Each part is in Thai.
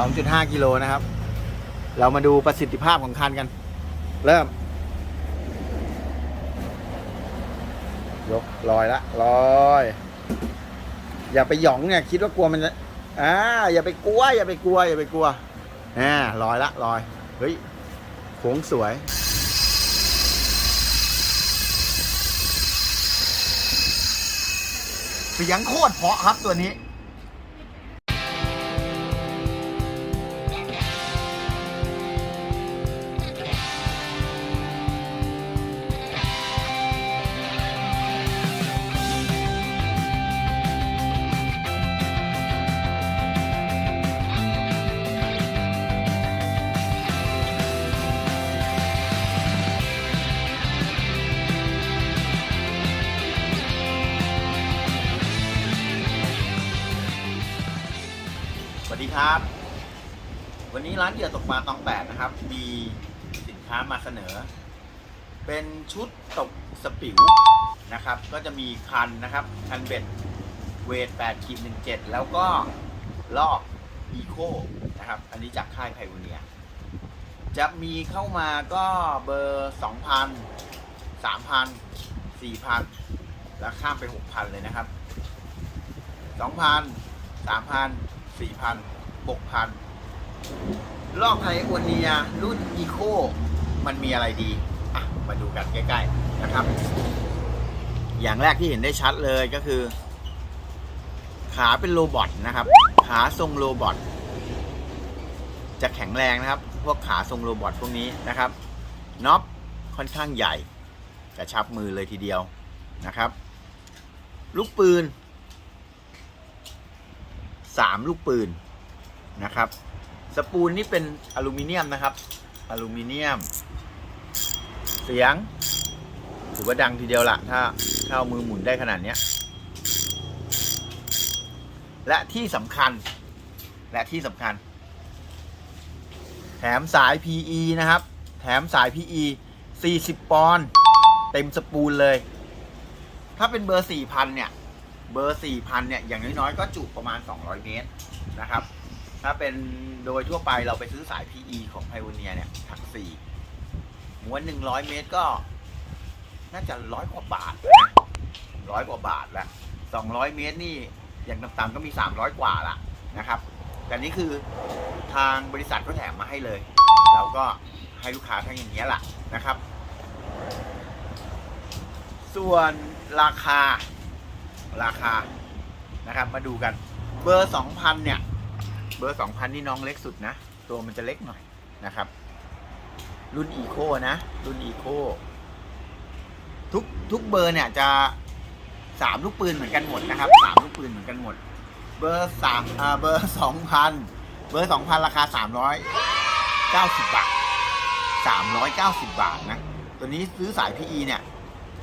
2.5 กิโลนะครับ เรามาดูประสิทธิภาพของคันกัน เริ่ม ยกลอยละลอย อย่าไปหยองเนี่ย คิดว่ากลัวมันจะอ่าอย่าไปกลัว อย่าไปกลัว อย่าไปกลัวอ่าลอยละลอย เฮ้ยโค้งสวยเสียงโคตรเพาะครับตัวนี้ ครับ วันนี้ร้านเหยื่อตกปลาตองแปดนะครับ มีสินค้ามาเสนอ เป็นชุดตกสปิวนะครับ ก็จะมีคันนะครับ คันเบ็ดเวท8ขีด17 แล้วก็ลอกอีโคนะครับ อันนี้จากค่ายไพโอเนีย จะมีเข้ามาก็เบอร์ 2,000 3,000 4,000 แล้วข้ามไป 6,000 เลยนะครับ 2,000 3,000 4,000 6,000ลอกไพโอเนียรุ่นอีโคมันมีอะไรดี อะ มาดูกันใกล้ๆนะครับ อย่างแรกที่เห็นได้ชัดเลยก็คือ ขาเป็นโรบอทนะครับ ขาทรงโรบอทจะแข็งแรงนะครับ พวกขาทรงโรบอทพวกนี้นะครับน็อปค่อนข้างใหญ่กระชับมือเลยทีเดียวนะครับ ลูกปืนสามลูกปืน นะครับ สปูลนี่เป็นอลูมิเนียมนะครับ อลูมิเนียม เสียงถือว่าดังทีเดียวละถ้าถ้าเอามือหมุนได้ขนาดนี้และที่สำคัญ และที่สำคัญ แถมสาย PE นะครับ แถมสาย PE 40 ปอนด์เต็มสปูลเลย ถ้าเป็นเบอร์ 4,000 เนี่ย เบอร์ 4,000 เนี่ย อย่างน้อยๆ ก็จุประมาณ 200 เมตรนะครับ ถ้าเป็นโดยทั่วไปเราไปซื้อสาย PE ของไพ o อเนียเนี่ยถัก4ม้วน100เมตรก็ น่าจะร้อยกว่าบาทร้อยกว่าบาทละ200เมตรนี่อย่างต่ำๆก็มี300กว่าละนะครับ แต่นี่คือทางบริษัทก็แถมมาให้เลย เราก็ให้ลูกค้าทั้งอย่างนี้แหละนะครับ ส่วนราคาราคานะครับ มาดูกัน เบอร์2,000เนี่ย เบอร์2,000นี่น้องเล็กสุดนะ ตัวมันจะเล็กหน่อยนะครับ รุ่นอีโคนะ รุ่นอีโคทุกทุกเบอร์เนี่ยจะสามลูกปืนเหมือนกันหมดนะครับสามลูกปืนเหมือนกันหมด เบอร์สามอ่าเบอร์สองพันเบอร์สองพันราคาสามร้อยเก้าสิบบาทสามร้อยเก้าสิบบาทนะ ตัวนี้ซื้อสาย PE เนี่ย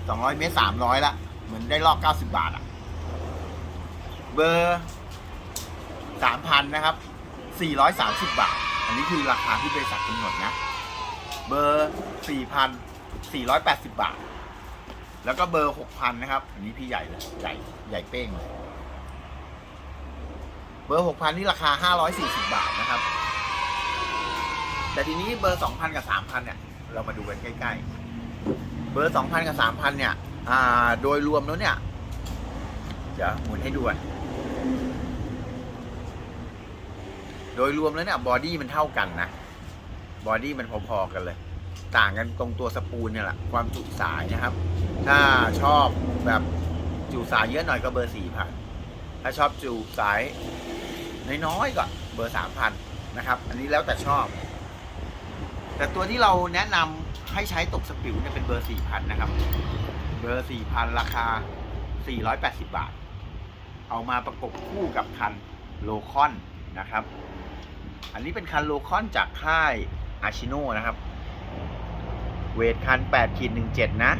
สองร้อยเมตรสามร้อยละ เหมือนได้รอบเก้าสิบาทอะเบอร์ สามพันนะครับสี่ร้อยสามสิบบาท อันนี้คือราคาที่บริษัทกำหนดนะ เบอร์สี่พันสี่ร้อยแปดสิบบาท แล้วก็เบอร์หกพันนะครับ อันนี้พี่ใหญ่เลยใหญ่ใหญ่เป้งเลย เบอร์หกพันนี่ราคาห้าร้อยสี่สิบบาทนะครับ แต่ทีนี้เบอร์สองพันกับสามพันเนี่ย เรามาดูกันใกล้ ๆ เบอร์สองพันกับสามพันเนี่ยอ่าโดยรวมแล้วเนี่ยเดี๋ยวหมุนให้ดูก่อน โดยรวมแล้วเนี่ยบอดี้มันเท่ากันนะบอดี้มันพอๆกันเลย ต่างกันตรงตัวสปูลเนี่ยแหละความจุสายนะครับ ถ้าชอบแบบจุสายเยอะหน่อยก็เบอร์สี่พันถ้าชอบจุสายน้อยๆก็เบอร์สามพันนะครับ อันนี้แล้วแต่ชอบ แต่ตัวที่เราแนะนำให้ใช้ตกสปิวเนี่ยเป็นเบอร์สี่พันนะครับ เบอร์สี่พันราคาสี่ร้อยแปดสิบบาท เอามาประกบคู่กับคันโลคอนนะครับ อันนี้เป็นคันโลคอนจากค่ายอาชิโนนะครับ เวทคัน8ขีด17 นะ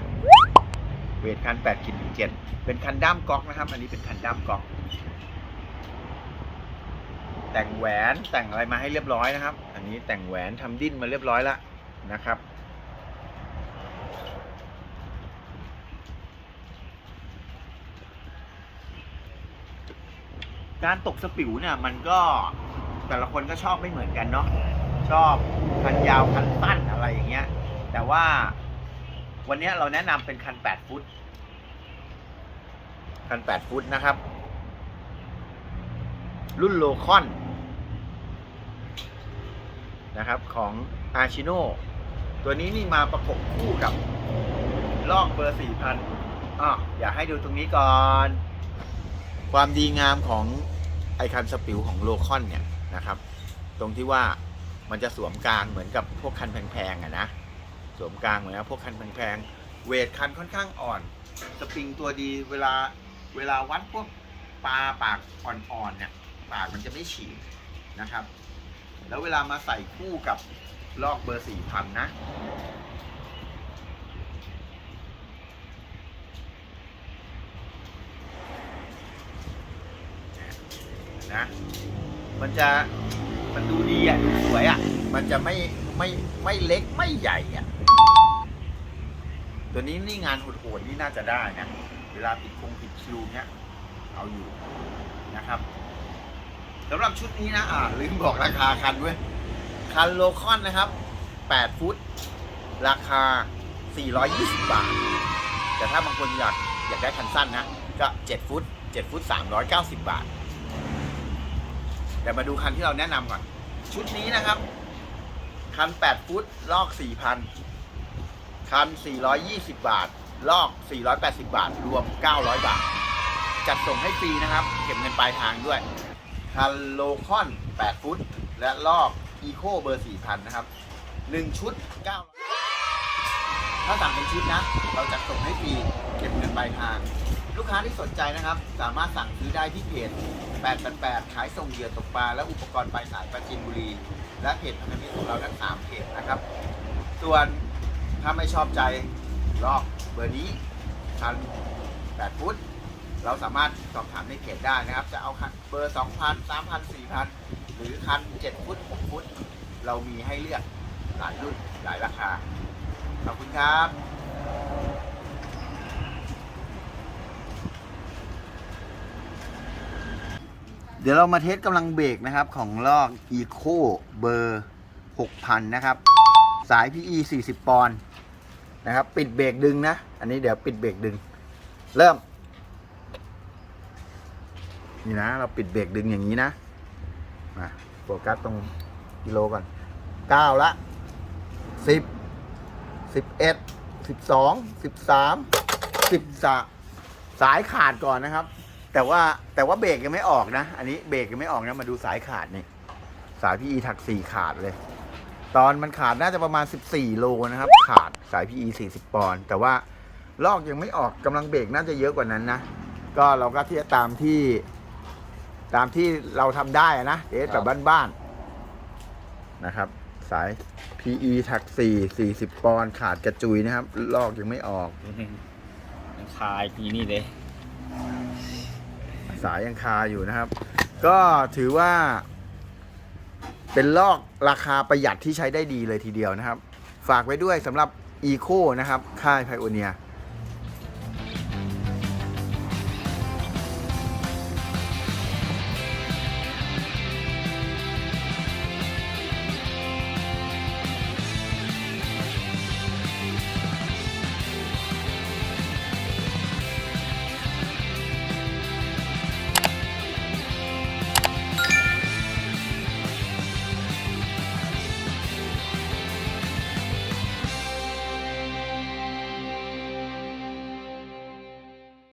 เวทคัน8ขีด17 เป็นคันด้ามก๊อกนะครับ อันนี้เป็นคันด้ามก๊อก แต่งแหวนแต่งอะไรมาให้เรียบร้อยนะครับ อันนี้แต่งแหวนทำดิ้นมาเรียบร้อยแล้วนะครับการตกสปิวเนี่ยมันก็ แต่ละคนก็ชอบไม่เหมือนกันเนาะชอบคันยาวคันสั้นอะไรอย่างเงี้ย แต่ว่าวันนี้เราแนะนำเป็นคัน 8 ฟุต คัน 8 ฟุตนะครับ รุ่นโลคอนนะครับของอาชิโนตัวนี้นี่มาประกบคู่กับลอกเบอร์ 4,000อะอยากให้ดูตรงนี้ก่อน ความดีงามของไอคันสปิวของโลคอนเนี่ย นะครับ ตรงที่ว่ามันจะสวมกลางเหมือนกับพวกคันแพงๆอะนะ สวมกลางเหมือนกับพวกคันแพงๆ เวทคันค่อนข้างอ่อน สปริงตัวดีเวลาเวลาวัดพวกปลาปากอ่อนๆเนี่ยปากมันจะไม่ฉีกนะครับ แล้วเวลามาใส่คู่กับลอกเบอร์สี่พันนะ มันจะมันดูดีอะดูสวยอะ มันจะไม่ไม่ไม่เล็กไม่ใหญ่อะ ตัวนี้นี่งานโหดๆนี่น่าจะได้นะ เวลาปิดคงปิดคิวเนี้ยเอาอยู่นะครับสำหรับชุดนี้นะ อ่าลืมบอกราคาคันเว้ย คันโลคอนนะครับ 8 ฟุต ราคา 420 บาท แต่ถ้าบางคนอยากอยากได้คันสั้นนะ ก็ 7 ฟุต 7 ฟุต 390 บาท แต่มาดูคันที่เราแนะนำก่อน ชุดนี้นะครับ คัน 8 ฟุต ลอก 4,000 คัน 420 บาท ลอก 480 บาท รวม 900 บาท จัดส่งให้ฟรีนะครับ เก็บเงินปลายทางด้วย คันโลคอน 8 ฟุต และลอกอีโคเบอร์ 4,000 นะครับ 1 ชุด 900ถ้าสั่งเป็นชุดนะ เราจัดส่งให้ฟรี เก็บเงินปลายทาง ลูกค้าที่สนใจนะครับ สามารถสั่งซื้อได้ที่เพจ 888 ขายส่งเหยื่อตกปลา และอุปกรณ์ปลายสายปราจีนบุรี และเพจพันธมิตรของเราทั้ง3เพจนะครับ ส่วนถ้าไม่ชอบใจลอกเบอร์นี้คัน8ฟุตเราสามารถสอบถามในเพจได้นะครับ จะเอาคันเบอร์ 2,000 3,000 4,000 หรือคัน 7 ฟุต 6 ฟุต เรามีให้เลือกหลายรุ่นหลายราคา ขอบคุณครับ ดี๋ยวเรามาเทสกำลังเบรกนะครับของลอก Eco เบอร์ 6,000 นะครับ สาย PE 40 ปอนด์นะครับ ปิดเบรกดึงนะ อันนี้เดี๋ยวปิดเบรกดึง เริ่ม นี่นะ เราปิดเบรกดึงอย่างนี้นะมาโฟกัสตรงกิโลก่อน 9 ละ 10 11 12 13 13สายขาดก่อนนะครับ แต่ว่าแต่ว่าเบรกยังไม่ออกนะ อันนี้เบรกยังไม่ออกนะ มาดูสายขาดนี่ สายพีอีถักสี่ขาดเลย ตอนมันขาดน่าจะประมาณ 14 โลนะครับ ขาดสาย PE 40 ปอนด์แต่ว่าลอกยังไม่ออกกำลังเบรกน่าจะเยอะกว่านั้นนะ ก็เราก็ที่จะตามที่ ตามที่เราทำได้อะนะเอสแบบบ้านๆนะครับ สาย PE ถัก4 40 ปอนด์ขาดกระจุยนะครับ ลอกยังไม่ออกยังคายปีนี่เลย สายยังคาอยู่นะครับ ก็ถือว่า เป็นลอกราคาประหยัดที่ใช้ได้ดีเลยทีเดียวนะครับ ฝากไว้ด้วยสำหรับ e c o นะครับ ค่ายไพโอเนีย